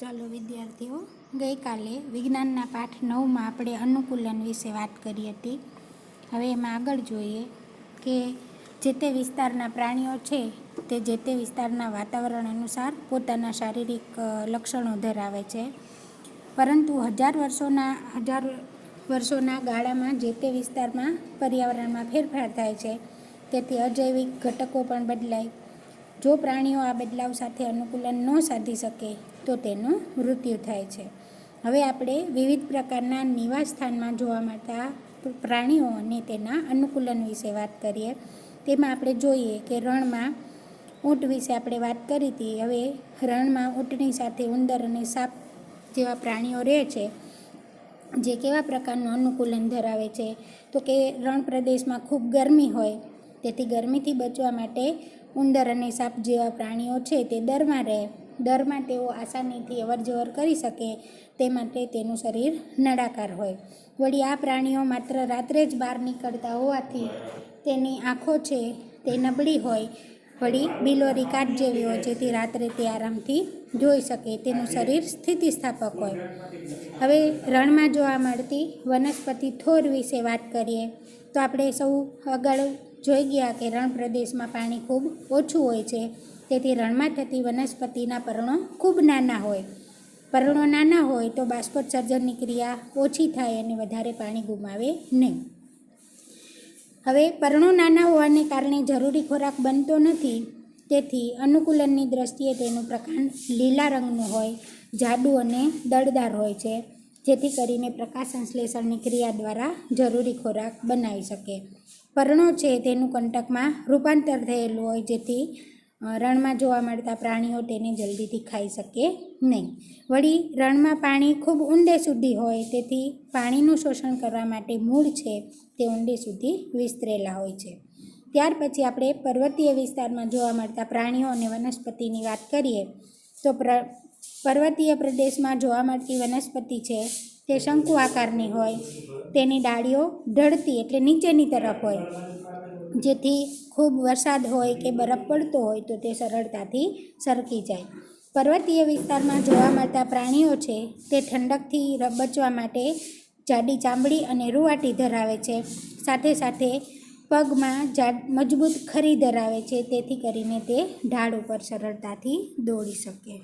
ચાલો વિદ્યાર્થીઓ, ગઈકાલે વિજ્ઞાનના પાઠ નવમાં આપણે અનુકૂલન વિશે વાત કરી હતી. હવે એમાં આગળ જોઈએ કે જે તે વિસ્તારના પ્રાણીઓ છે, તે જે તે વિસ્તારના વાતાવરણ અનુસાર પોતાના શારીરિક લક્ષણો ધરાવે છે. પરંતુ હજાર વર્ષોના હજાર વર્ષોના ગાળામાં જે તે વિસ્તારમાં પર્યાવરણમાં ફેરફાર થાય છે, તેથી અજૈવિક ઘટકો પણ બદલાય. જો પ્રાણીઓ આ બદલાવ સાથે અનુકૂલન ન સાધી શકે, તો તેનું મૃત્યુ થાય છે. હવે આપણે વિવિધ પ્રકારના નિવાસસ્થાનમાં જોવા મળતા પ્ર- પ્રાણીઓ અને તેના અનુકૂલન વિશે વાત કરીએ. તેમાં આપણે જોઈએ કે રણમાં ઊંટ વિશે આપણે વાત કરી હતી. હવે રણમાં ઊંટની સાથે ઉંદર અને સાપ જેવા પ્રાણીઓ રહે છે, જે કેવા પ્રકારનું અનુકૂલન ધરાવે છે? તો કે રણ પ્રદેશમાં ખૂબ ગરમી હોય, તેથી ગરમીથી બચવા માટે ઉંદર અને સાપ જેવા પ્રાણીઓ છે તે દરમાં રહે. દરમાં તેઓ આસાનીથી અવરજવર કરી શકે તે માટે તેનું શરીર નળાકાર હોય. વળી આ પ્રાણીઓ માત્ર રાત્રે જ બહાર નીકળતા હોવાથી તેની આંખો છે તે નબળી હોય. વળી બિલોરી કાટ જેવી હોય, જેથી રાત્રે તે આરામથી જોઈ શકે, તેનું શરીર સ્થિતિસ્થાપક હોય. હવે રણમાં જોવા મળતી વનસ્પતિ થોર વિશે વાત કરીએ, તો આપણે સૌ આગળ જોઈ ગયા કે રણ પ્રદેશમાં પાણી ખૂબ ઓછું હોય છે, તેથી રણમાં થતી વનસ્પતિના પર્ણો ખૂબ નાના હોય. પર્ણો નાના હોય તો બાષ્પોત્સર્જનની ક્રિયા ઓછી થાય અને વધારે પાણી ગુમાવે નહીં. હવે પર્ણો નાના હોવાને કારણે જરૂરી ખોરાક બનતો નથી. તેથી અનુકૂલનની દ્રષ્ટિએ તેનું પ્રકાંડ લીલા રંગનું હોય, જાડું અને દળદાર હોય છે, જેથી કરીને પ્રકાશ સંશ્લેષણની ક્રિયા દ્વારા જરૂરી ખોરાક બનાવી શકે. પર્ણો છે તેનું કંટકમાં રૂપાંતર થયેલું હોય, જેથી રણમાં જોવા મળતા પ્રાણીઓ તેને જલ્દીથી ખાઈ શકે નહીં. વળી, રણમાં પાણી ખૂબ ઊંડે સુધી હોય, તેથી પાણીનું શોષણ કરવા માટે મૂળ છે તે ઊંડે સુધી વિસ્તરેલા હોય છે. ત્યાર પછી આપણે પર્વતીય વિસ્તારમાં જોવા મળતા પ્રાણીઓ અને વનસ્પતિની વાત કરીએ, તો પ્ર, પર્વતીય પ્રદેશમાં જોવા મળતી વનસ્પતિ છે તે શંકુ આકારની હોય, તેની ડાળીઓ ઢળતી એટલે નીચેની તરફ હોય. જેથી ખૂબ વરસાદ હોય કે બરફ પડતો હોય તો તે સરળતાથી સરકી જાય. પર્વતીય વિસ્તારમાં જોવા મળતા પ્રાણીઓ છે તે ઠંડકથી બચવા માટે જાડી ચામડી અને રૂવાટી ધરાવે છે. સાથે સાથે પગમાં જાડ મજબૂત ખરી ધરાવે છે, તેથી કરીને તે ઢાળ ઉપર સરળતાથી દોડી શકે.